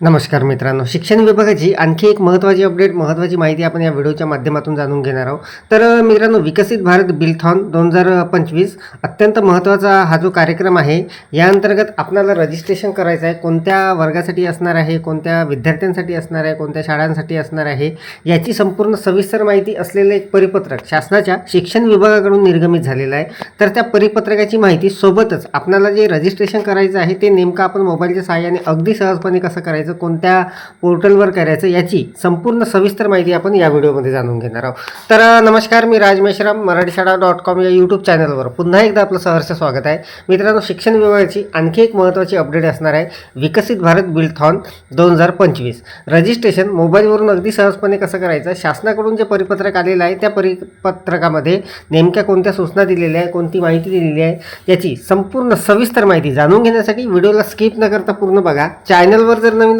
नमस्कार मित्रांनो. शिक्षण विभागाची आणखी एक महत्त्वाची अपडेट महत्त्वाची माहिती आपण या व्हिडिओच्या माध्यमातून जाणून घेणार आहोत. तर मित्रांनो विकसित भारत बिलथॉन दोन हजार पंचवीस अत्यंत महत्त्वाचा हा जो कार्यक्रम आहे या अंतर्गत आपल्याला रजिस्ट्रेशन करायचं आहे. कोणत्या वर्गासाठी असणार आहे कोणत्या विद्यार्थ्यांसाठी असणार आहे कोणत्या शाळांसाठी असणार आहे याची संपूर्ण सविस्तर माहिती असलेलं एक परिपत्रक शासनाच्या शिक्षण विभागाकडून निर्गमित झालेलं आहे. तर त्या परिपत्रकाची माहिती सोबतच आपल्याला जे रजिस्ट्रेशन करायचं आहे ते नेमकं आपण मोबाईलच्या सहाय्याने अगदी सहजपणे कसं करायचं कोणत्या पोर्टलवर करायचं याची संपूर्ण सविस्तर माहिती आपण या व्हिडिओमध्ये जाणून घेणार आहोत. तर नमस्कार मी राज मेश्राम मराठी शाळा डॉट कॉम या यूट्यूब चॅनलवर पुन्हा एकदा आपलं सहर्ष स्वागत आहे. मित्रांनो शिक्षण विभागाची आणखी एक महत्त्वाची अपडेट असणार आहे. विकसित भारत बिल्थॉन दोन हजार पंचवीस. रजिस्ट्रेशन मोबाईलवरून अगदी सहजपणे कसं करायचं? शासनाकडून जे परिपत्रक आलेलं आहे त्या परिपत्रकामध्ये नेमक्या कोणत्या सूचना दिलेल्या आहे कोणती माहिती दिलेली आहे याची संपूर्ण सविस्तर माहिती जाणून घेण्यासाठी व्हिडिओला स्किप न करता पूर्ण बघा. चॅनलवर जर नवीन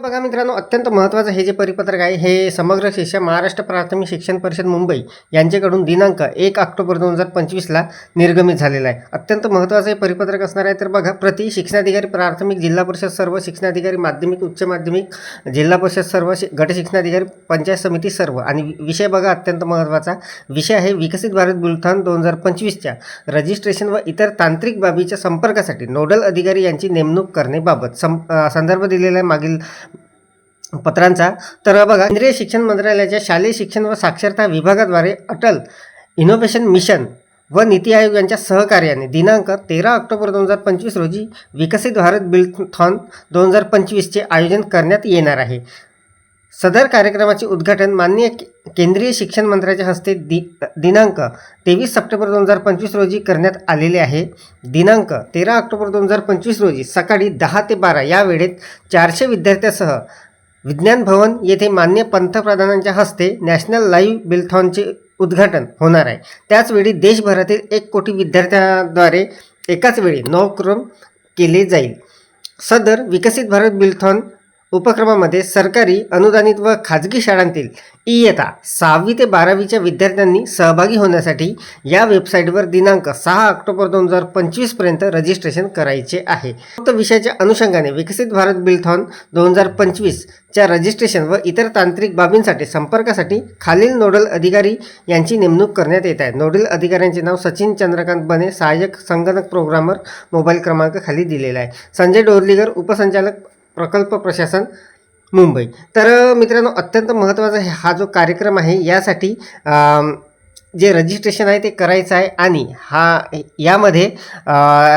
बघा मित्रांनो अत्यंत महत्त्वाचं हे जे परिपत्रक आहे हे समग्र शिक्षा महाराष्ट्र प्राथमिक शिक्षण परिषद मुंबई यांच्याकडून दिनांक एक ऑक्टोबर दोन हजार पंचवीसला निर्गमित झालेलं आहे. अत्यंत महत्त्वाचं हे परिपत्रक असणार आहे तर बघा प्रति शिक्षणाधिकारी प्राथमिक जिल्हा परिषद सर्व शिक्षणाधिकारी माध्यमिक उच्च माध्यमिक जिल्हा परिषद सर्व शि गट पंचायत समिती सर्व. आणि विषय बघा अत्यंत महत्त्वाचा. विषय आहे विकसित भारत बुलथान दोन हजार पंचवीसच्या रजिस्ट्रेशन व इतर तांत्रिक बाबीच्या संपर्कासाठी नोडल अधिकारी यांची नेमणूक करण्याबाबत सं संदर्भ दिलेला आहे मागील पत्रांचा. तर बघा केंद्रीय शिक्षण मंत्रालयाच्या शालेय शिक्षण व साक्षरता विभागाद्वारे अटल इनोव्हेशन मिशन व नीती आयोग यांच्या सहकार्याने दिनांक तेरा ऑक्टोबर दोन हजार पंचवीस रोजी विकसित भारत बिल्थॉन दोन हजार पंचवीसचे आयोजन करण्यात येणार आहे. सदर कार्यक्रमाचे उद्घाटन माननीय के- केंद्रीय शिक्षण मंत्र्याच्या हस्ते दि दिनांक तेवीस सप्टेंबर दोन हजार पंचवीस रोजी करण्यात आलेले आहे. दिनांक तेरा ऑक्टोबर दोन हजार पंचवीस रोजी सकाळी दहा ते बारा या वेळेत चारशे विद्यार्थ्यासह विज्ञान भवन येथे मान्य पंतप्रधानांच्या हस्ते नॅशनल लाईव्ह बिलथॉनचे उद्घाटन होणार आहे. त्याचवेळी देशभरातील एक कोटी विद्यार्थ्यांद्वारे एकाच वेळी नऊ क्रम केले जाईल. सदर विकसित भारत बिलथॉन उपक्रमामध्ये सरकारी अनुदानित व खाजगी शाळांतील इयत्ता सहावी ते बारावीच्या विद्यार्थ्यांनी सहभागी होण्यासाठी या वेबसाईटवर दिनांक सहा ऑक्टोबर दोन हजार पंचवीसपर्यंत रजिस्ट्रेशन करायचे आहे. फक्त विषयाच्या अनुषंगाने विकसित भारत बिलथॉन दोन हजार पंचवीसच्या रजिस्ट्रेशन व इतर तांत्रिक बाबींसाठी संपर्कासाठी खालील नोडल अधिकारी यांची नेमणूक करण्यात येत आहे. नोडल अधिकाऱ्यांचे नाव सचिन चंद्रकांत बने सहाय्यक संगणक प्रोग्रामर मोबाईल क्रमांक खाली दिलेला आहे. संजय डोरलीकर उपसंचालक प्रकल्प प्रशासन मुंबई. तर मित्रांनो अत्यंत महत्त्वाचा हा जो कार्यक्रम आहे यासाठी जे रजिस्ट्रेशन आहे ते करायचं आहे आणि हा यामध्ये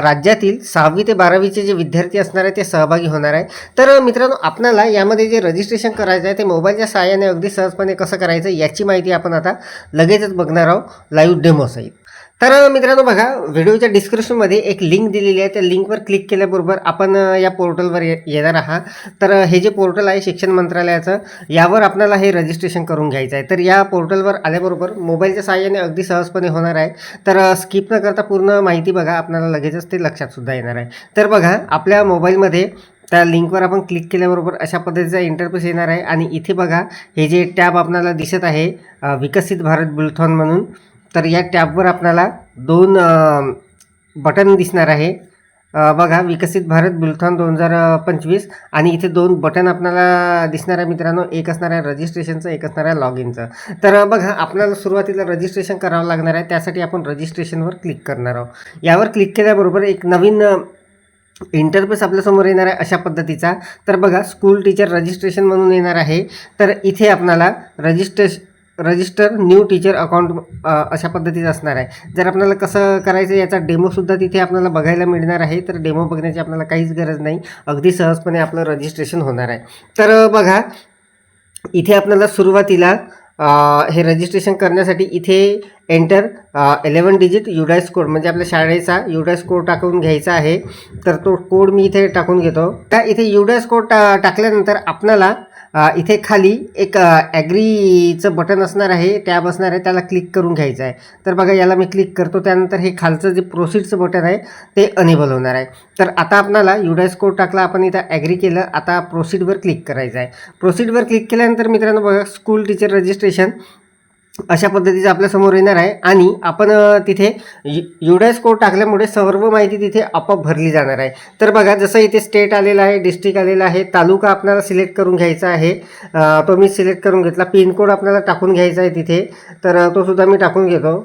राज्यातील सहावी ते बारावीचे जे विद्यार्थी असणार आहे ते सहभागी होणार आहे तर मित्रांनो आपणाला यामध्ये जे रजिस्ट्रेशन करायचं आहे ते मोबाईलच्या सहाय्याने अगदी सहजपणे कसं करायचं याची माहिती आपण आता लगेचच बघणार आहोत. लाईव्ह डेमोसहित तर मित्रांनो बघा व्हिडिओच्या डिस्क्रिप्शनमध्ये एक लिंक दिलेली आहे. त्या लिंकवर क्लिक केल्याबरोबर आपण या पोर्टलवर ये येणार आहात. तर हे जे पोर्टल आहे शिक्षण मंत्रालयाचं यावर आपल्याला हे रजिस्ट्रेशन करून घ्यायचं आहे. तर या पोर्टलवर आल्याबरोबर मोबाईलच्या सहाय्याने अगदी सहजपणे होणार आहे. तर स्किप न करता पूर्ण माहिती बघा आपल्याला लगेचच ते लक्षातसुद्धा येणार आहे. तर बघा आपल्या मोबाईलमध्ये त्या लिंकवर आपण क्लिक केल्याबरोबर अशा पद्धतीचा इंटरफेस येणार आहे. आणि इथे बघा हे जे टॅब आपल्याला दिसत आहे विकसित भारत बुलथॉन म्हणून तर या टॅबवर आपल्याला दोन बटन दिसणार आहे. बघा विकसित भारत बुलथॉन दोन हजार पंचवीस आणि इथे दोन बटन आपल्याला दिसणार आहे मित्रांनो. एक असणार आहे रजिस्ट्रेशनचं एक असणार आहे लॉग इनचं तर बघा आपल्याला सुरुवातीला रजिस्ट्रेशन करावं लागणार आहे. त्यासाठी आपण रजिस्ट्रेशनवर क्लिक करणार आहोत. यावर क्लिक केल्याबरोबर एक नवीन इंटरफेस आपल्यासमोर येणार आहे अशा पद्धतीचा. तर बघा स्कूल टीचर रजिस्ट्रेशन म्हणून येणार आहे. तर इथे आपल्याला रजिस्ट्रेश रजिस्टर न्यू टीचर अकाउंट अशा पद्धतीचं असणार आहे. जर आपल्याला कसं करायचं याचा डेमोसुद्धा तिथे आपल्याला बघायला मिळणार आहे तर डेमो बघण्याची आपल्याला काहीच गरज नाही. अगदी सहजपणे आपलं रजिस्ट्रेशन होणार आहे. तर बघा इथे आपल्याला सुरुवातीला हे रजिस्ट्रेशन करण्यासाठी इथे enter eleven digit UDISE code म्हणजे आपल्या शाळेचा युडायस कोड टाकून घ्यायचा आहे. तर तो कोड मी इथे टाकून घेतो. त्या इथे युडायस कोड टा टाकल्यानंतर आपल्याला इथे खाली एक ॲग्रीचं बटन असणार आहे. टॅब असणार आहे. त्याला क्लिक करून घ्यायचं आहे. तर बघा याला मी क्लिक करतो. त्यानंतर हे खालचं जे प्रोसीडचं बटन आहे ते अनेबल होणार आहे. तर आता आपणाला युडायस कोड टाकला. आपण इथं ॲग्री केलं. आता प्रोसीडवर क्लिक करायचं आहे. प्रोसीडवर क्लिक केल्यानंतर मित्रांनो बघा स्कूल टीचर रजिस्ट्रेशन अशा पद्धतीचं आपल्यासमोर येणार आहे. आणि आपण तिथे यु युडायस कोड टाकल्यामुळे सर्व माहिती तिथे आपोआप भरली जाणार आहे. तर बघा जसं इथे स्टेट आलेलं आहे डिस्ट्रिक्ट आलेलं आहे तालुका आपल्याला सिलेक्ट करून घ्यायचा आहे तो मी सिलेक्ट करून घेतला पिनकोड आपल्याला टाकून घ्यायचा आहे तिथे. तर तो सुद्धा मी टाकून घेतो.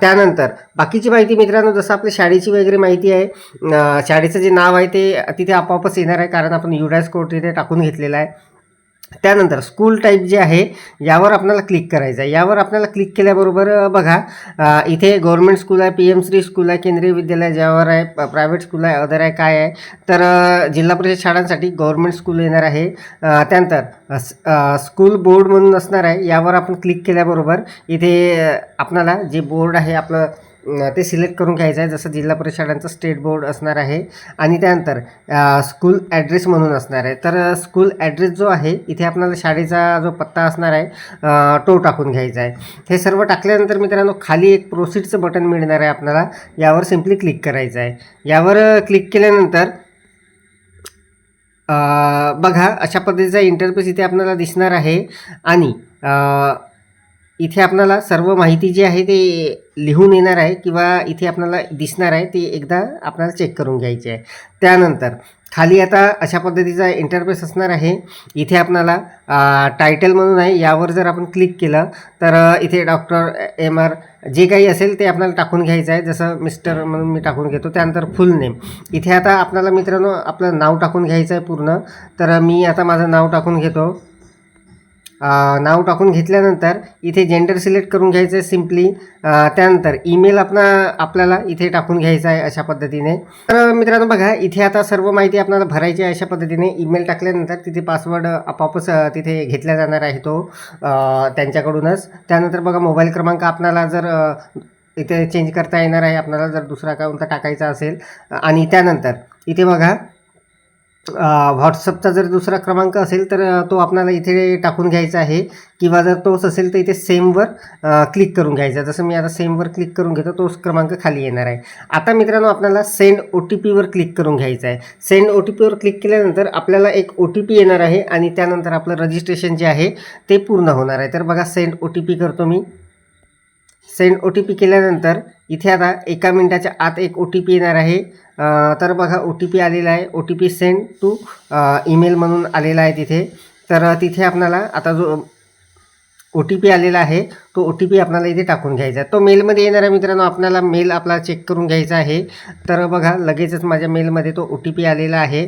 त्यानंतर बाकीची माहिती मित्रांनो जसं आपल्या शाळेची वगैरे माहिती आहे शाळेचं जे नाव आहे ते तिथे आपोआपच येणार आहे कारण आपण युडायस कोड तिथे टाकून घेतलेला आहे. त्यानंतर स्कूल टाईप जे आहे यावर आपल्याला क्लिक करायचं आहे यावर आपल्याला क्लिक केल्याबरोबर बघा इथे गव्हर्मेंट स्कूल आहे पी एम श्री स्कूल आहे केंद्रीय विद्यालय ज्यावर आहे प्रायव्हेट स्कूल आहे अदर आहे काय आहे तर जिल्हा परिषद शाळांसाठी गव्हर्मेंट स्कूल येणार आहे. त्यानंतर स्कूल बोर्ड म्हणून असणार आहे. यावर आपण क्लिक केल्याबरोबर इथे आपणाला आपल्याला जे बोर्ड आहे आपलं ते सिलेक्ट करून घ्यायचं आहे. जसं जिल्हा परिषदांचं स्टेट बोर्ड असणार आहे आणि त्यानंतर स्कूल ॲड्रेस म्हणून असणार आहे. तर स्कूल ॲड्रेस जो आहे इथे आपल्याला शाळेचा जो पत्ता असणार आहे तो टाकून घ्यायचा आहे. हे सर्व टाकल्यानंतर मित्रांनो खाली एक प्रोसीडचं बटन मिळणार आहे आपल्याला. यावर सिम्पली क्लिक करायचं आहे. यावर क्लिक केल्यानंतर बघा अशा पद्धतीचा इंटरफेस इथे आपल्याला दिसणार आहे. आणि इथे आपल्याला सर्व माहिती जी आहे ते लिहून येणार आहे किंवा इथे आपल्याला दिसणार आहे ती एकदा आपल्याला चेक करून घ्यायची आहे. त्यानंतर खाली आता अशा पद्धतीचा इंटरफेस असणार आहे. इथे आपल्याला टायटल म्हणून आहे यावर जर आपण क्लिक केलं तर इथे डॉक्टर एम आर जे काही असेल ते आपल्याला टाकून घ्यायचं आहे. जसं मिस्टर म्हणून मी टाकून घेतो त्यानंतर फुल नेम इथे आता आपल्याला मित्रांनो आपलं नाव टाकून घ्यायचं आहे पूर्ण. तर मी आता माझं नाव टाकून घेतो. नाव टाकून घेतल्यानंतर इथे जेंडर सिलेक्ट करून घ्यायचं आहे सिम्पली त्यानंतर ईमेल आपला आपल्याला इथे टाकून घ्यायचा आहे अशा पद्धतीने. तर मित्रांनो बघा इथे आता सर्व माहिती आपल्याला भरायची आहे अशा पद्धतीने. ईमेल टाकल्यानंतर तिथे पासवर्ड आपोआपच तिथे घेतला जाणार आहे तो त्यांच्याकडूनच. त्यानंतर बघा मोबाईल क्रमांक आपल्याला जर इथे चेंज करता येणार आहे आपल्याला जर दुसरा कोणता टाकायचा असेल. आणि त्यानंतर इथे बघा व्हॉट्सअपचा जर दुसरा क्रमांक असेल तर तो आपल्याला इथे टाकून घ्यायचा आहे. किंवा जर तोच असेल तर इथे सेमवर क्लिक करून घ्यायचा. जसं मी आता सेमवर क्लिक करून घेतो तोच क्रमांक खाली येणार आहे. आता मित्रांनो आपल्याला सेंड ओ टी पीवर क्लिक करून घ्यायचं आहे. सेंड ओ टी पीवर क्लिक केल्यानंतर आपल्याला एक ओ टी पी येणार आहे आणि त्यानंतर आपलं रजिस्ट्रेशन जे आहे ते पूर्ण होणार आहे. तर बघा सेंड ओ टी पी करतो मी. सेंड ओ टी पी केल्यानंतर इथे आता एका मिनटाच्या आत एक ओ टी पी येणार आहे. तर बघा ओ टी पी आलेला आहे. O T P send to email म्हणून आलेला आहे तिथे. तर तिथे आपणाला आता जो ओ टी पी आलेला आहे तो ओ टी पी आपल्याला इथे टाकून घ्यायचा आहे. तो मेलमध्ये येणाऱ्या मित्रांनो आपल्याला मेल आपला चेक करून घ्यायचा आहे. तर बघा लगेचच माझ्या मेलमध्ये तो ओ टी पी आलेला आहे.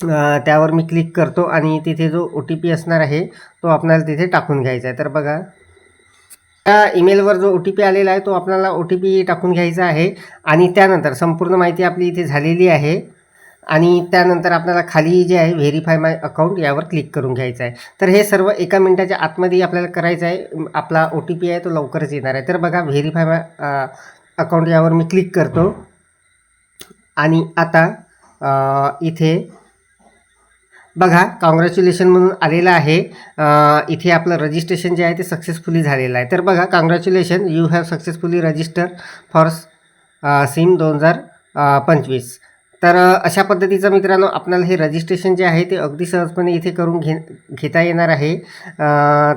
त्यावर मी क्लिक करतो आणि तिथे जो ओ टी पी असणार आहे तो आपल्याला तिथे टाकून घ्यायचा आहे. तर बघा त्या ईमेलवर जो ओ टी पी आलेला आहे तो आपल्याला ओ टी पी टाकून घ्यायचा आहे. आणि त्यानंतर संपूर्ण माहिती आपली इथे झालेली आहे. आणि त्यानंतर आपल्याला खाली जे आहे व्हेरीफाय माय अकाउंट यावर क्लिक करून घ्यायचं आहे. तर हे सर्व एका मिनटाच्या आतमध्ये आपल्याला करायचं आहे. आपला ओ टी पी आहे तो लवकरच येणार आहे. तर बघा व्हेरीफाय माय अकाउंट यावर मी क्लिक करतो. आणि आता इथे बघा कॉंग्रॅच्युलेशन म्हणून आलेलं आहे. इथे आपलं रजिस्ट्रेशन जे आहे ते सक्सेसफुली झालेलं आहे. तर बघा congratulation you have successfully register for SIM दोन हजार पंचवीस. तर अशा पद्धतीचं मित्रांनो आपल्याला हे रजिस्ट्रेशन जे आहे ते अगदी सहजपणे इथे करून घे घेता येणार आहे.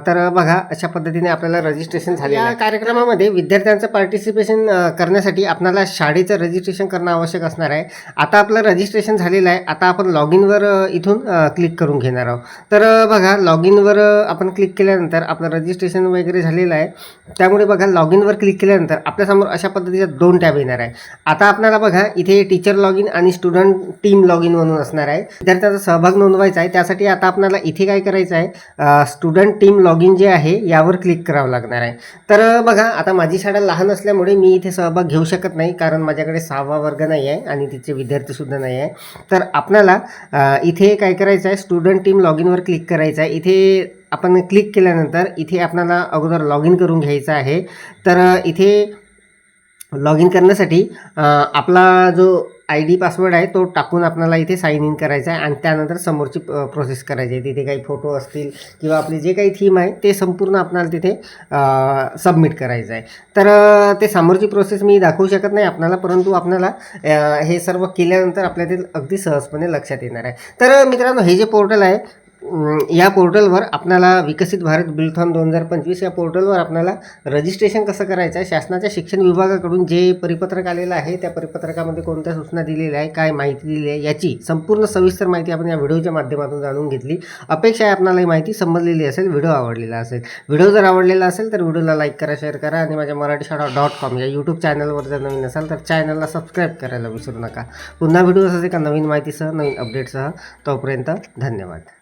तर बघा अशा पद्धतीने आपल्याला रजिस्ट्रेशन झालेलं आहे. कार्यक्रमामध्ये विद्यार्थ्यांचं पार्टिसिपेशन करण्यासाठी आपल्याला शाळेचं रजिस्ट्रेशन करणं आवश्यक असणार आहे. आता आपलं रजिस्ट्रेशन झालेलं आहे. आता आपण लॉग इनवर इथून क्लिक करून घेणार आहोत. तर बघा लॉग इनवर आपण क्लिक केल्यानंतर आपलं रजिस्ट्रेशन वगैरे झालेलं आहे. त्यामुळे बघा लॉग इनवर क्लिक केल्यानंतर आपल्यासमोर अशा पद्धतीच्या दोन टॅब येणार आहे. आता आपल्याला बघा इथे टीचर लॉग इन आणि स्टुडंट टीम लॉग इन म्हणून असणार आहे. विद्यार्थ्याचा सहभाग नोंदवायचा आहे. त्यासाठी आता आपल्याला इथे काय करायचं आहे? स्टुडंट टीम लॉग इन जे आहे यावर क्लिक करावं लागणार आहे. तर बघा आता माझी शाळा लहान असल्यामुळे मी इथे सहभाग घेऊ शकत नाही कारण माझ्याकडे सहावा वर्ग नाही आहे आणि तिचे विद्यार्थीसुद्धा नाही आहे. तर आपल्याला इथे काय करायचं आहे? स्टुडंट टीम लॉग इनवर क्लिक करायचं आहे. इथे आपण क्लिक केल्यानंतर इथे आपल्याला अगोदर लॉग इन करून घ्यायचं आहे. तर इथे लॉग इन करण्यासाठी आपला जो आय डी पासवर्ड आहे तो टाकून आपल्याला इथे साईन इन करायचा आहे आणि त्यानंतर समोरची प्रोसेस करायची आहे. तिथे काही फोटो असतील किंवा आपली जे काही थीम आहे ते संपूर्ण आपल्याला तिथे सबमिट करायचं आहे. तर ते समोरची प्रोसेस मी दाखवू शकत नाही आपल्याला परंतु आपल्याला हे सर्व केल्यानंतर आपल्या ते अगदी सहजपणे लक्षात येणार आहे. तर मित्रांनो हे जे पोर्टल आहे या पोर्टलवर आपल्याला विकसित भारत बिलथॉन दोन हजार पंचवीस या पोर्टलवर आपल्याला रजिस्ट्रेशन कसं करायचं आहे शासनाच्या शिक्षण विभागाकडून जे परिपत्रक आलेलं आहे त्या परिपत्रकामध्ये कोणत्या सूचना दिलेल्या आहे काय माहिती दिली आहे याची संपूर्ण सविस्तर माहिती आपण या व्हिडिओच्या माध्यमातून जाणून घेतली. अपेक्षा आहे आपणाला ही माहिती समजलेली असेल व्हिडिओ आवडलेला असेल. व्हिडिओ जर आवडलेला असेल तर व्हिडिओला लाईक करा शेअर करा आणि माझ्या मराठी शाळा डॉट कॉम या यूट्यूब चॅनलवर जर नवीन असाल तर चॅनलला सबस्क्राईब करायला विसरू नका. पुन्हा व्हिडिओ असेल एका नवीन माहितीसह नवीन अपडेटसह तोपर्यंत धन्यवाद.